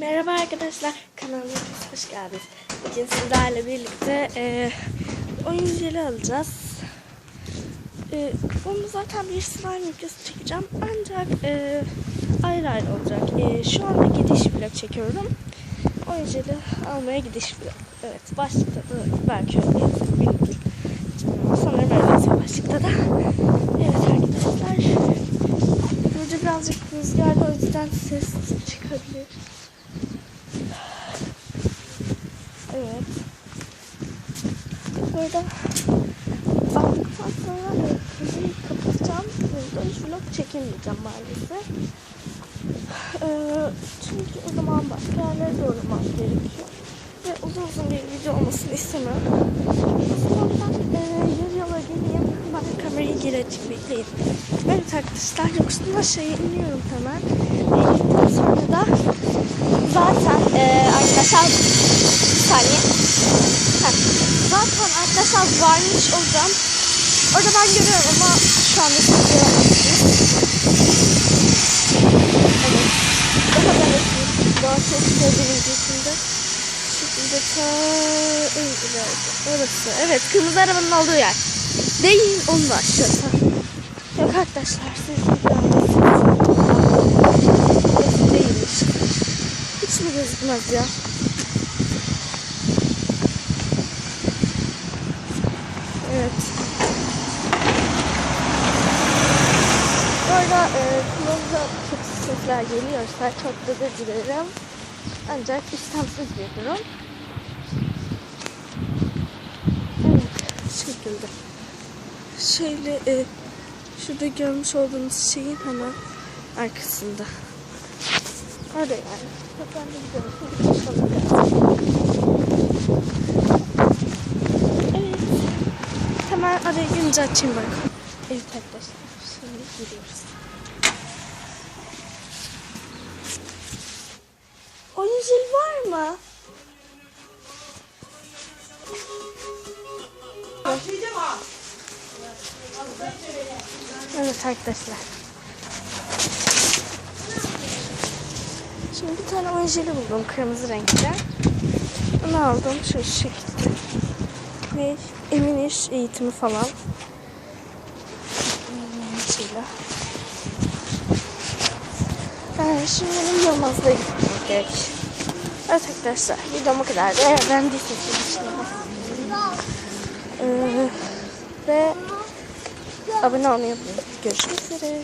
Merhaba arkadaşlar, kanalıma hoş geldiniz. Bugün sizlerle birlikte e, oyun jeli alacağız. E, onu zaten bir slime videosu çekeceğim. Ancak e, ayrı ayrı olacak. E, şu anda gidiş vlog çekiyorum. Oyun jeli almaya gidiş vlog. Evet, başlıkta da belki öyle. Sanırım öyle yazıyor başlıkta da. Evet arkadaşlar. Burada birazcık rüzgarlı o yüzden ses çıkabilir. Evet. Burada aldıktan sonra kamerayı kapatacağım. Burada vlog çekemeyeceğim maalesef. Ee, çünkü o zaman başka yerlere doğramam gerekiyor. Ve uzun uzun bir video olmasını istemem. O yüzden e, yarı yola geleyim. Ben bekleyin. Evet arkadaşlar yokuştan aşağıya iniyorum hemen. Ve indikten sonra da zaten e, arkadaşlar bir saniye. Zaten arkadaşlar varmış olacağım. Orada ben görüyorum ama şu anda siz. Evet. Daha da net daha çok videosunda. Şimdi ta en. Evet kırmızı arabanın olduğu yer. Değil onun aşağısı. Yok arkadaşlar siz. Burası değilmiş. Hiç mi gözükmez ya? Evet. Bu arada e, kulağımıza kötü sesler geliyorsa çok da dilerim. Ancak istemsiz bir durum. Evet, şu şekilde. Şöyle e, şurada görmüş olduğunuz şeyin hemen arkasında. Orada yani. Bak. Evet. Hemen araya girince açayım ben. Evet arkadaşlar. Şimdi gidiyoruz. Oyun zil var mı? Evet arkadaşlar. Şimdi bir tane oyun jeli buldum kırmızı renkte. Onu aldım şu şekilde. Ve emin iş eğitimi falan. Hmm, Şöyle. Ben şimdi benim Yılmaz'da gitmem gerek. Evet arkadaşlar videom bu kadar. Eğer beğendiyseniz düşünün. Ee, ve abone olmayı unutmayın. Görüşmek üzere.